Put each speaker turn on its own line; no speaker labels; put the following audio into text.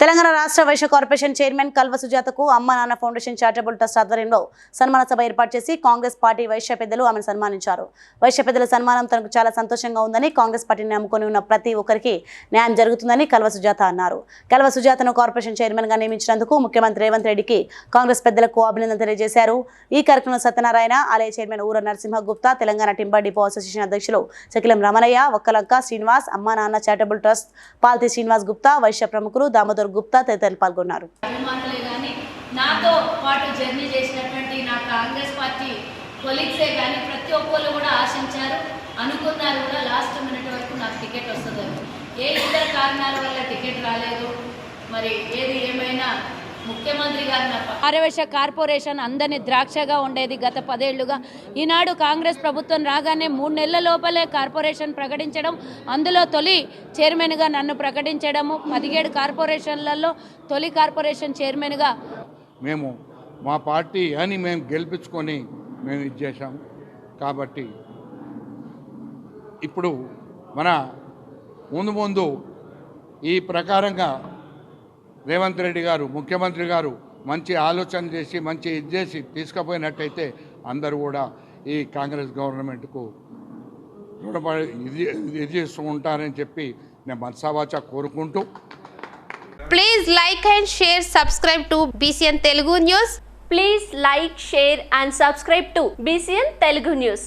తెలంగాణ రాష్ట్ర Vysya corporation chairman Kalva సుజాతకు అమ్మ నాన్న ఫౌండేషన్ చారిటబుల్ ట్రస్ట్ ఆధ్వర్యంలో సన్మాన సభ ఏర్పాటు చేసి కాంగ్రెస్ పార్టీ వైశ్య పెద్దలు ఆమెను సన్మానించారు. వైశ్య పెద్దల సన్మానం తనకు చాలా సంతోషంగా ఉందని కాంగ్రెస్ పార్టీని నమ్ముకొని ఉన్న ప్రతి ఒక్కరికి న్యాయం జరుగుతుందని కల్వ సుజాత అన్నారు. కల్వ సుజాతను కార్పొరేషన్ చైర్మన్గా నియమించినందుకు ముఖ్యమంత్రి రేవంత్ రెడ్డికి కాంగ్రెస్ పెద్దలకు అభినందన తెలియజేశారు. ఈ కార్యక్రమంలో సత్యనారాయణ ఆలయ chairman Oora Narasimha Gupta Telangana timber depot association అధ్యక్షులు శకిలం రమణయ్య ఒక్కలంక శ్రీనివాస్ అమ్మా నాన్న చారిటబుల్ ట్రస్ట్ పాల్తి శ్రీనివాస్ గుప్తా వైశ్య ప్రముఖులు దామోదర్ గుప్తా తదితరులు పాల్గొన్నారు.
కానీ నాతో పాటు జర్నీ చేసినటువంటి నా కాంగ్రెస్ పార్టీ కొలీగ్సే కానీ ప్రతి ఒక్కళ్ళు కూడా ఆశించారు అనుకున్నారు కూడా లాస్ట్ మినిట్ వరకు నాకు టికెట్ వస్తుందని ఏ ఇతర కారణాల వల్ల టికెట్ రాలేదు? మరి ఏది ఏ
ఆర్యవైశ్య కార్పొరేషన్ అందరినీ ద్రాక్షగా ఉండేది గత పదేళ్ళుగా. ఈనాడు కాంగ్రెస్ ప్రభుత్వం రాగానే మూడు నెలల లోపలే కార్పొరేషన్ ప్రకటించడం అందులో తొలి చైర్మన్గా నన్ను ప్రకటించడము పదిహేడు కార్పొరేషన్లలో తొలి కార్పొరేషన్ చైర్మన్గా.
మేము మా పార్టీ అని మేము గెలిపించుకొని మేము ఇది చేశాం. కాబట్టి ఇప్పుడు మన ముందు ముందు ఈ ప్రకారంగా రేవంత్ రెడ్డి గారు ముఖ్యమంత్రి గారు మంచి ఆలోచన చేసి మంచి ఇది చేసి తీసుకుపోయినట్టయితే అందరూ కూడా ఈ కాంగ్రెస్ గవర్నమెంట్కు రుణపడి ఇది ఇది చేస్తూ ఉంటారని చెప్పి నేను మనసావాచ కోరుకుంటూ.
Please like and share subscribe to BCN Telugu news
please like share and subscribe to BCN Telugu news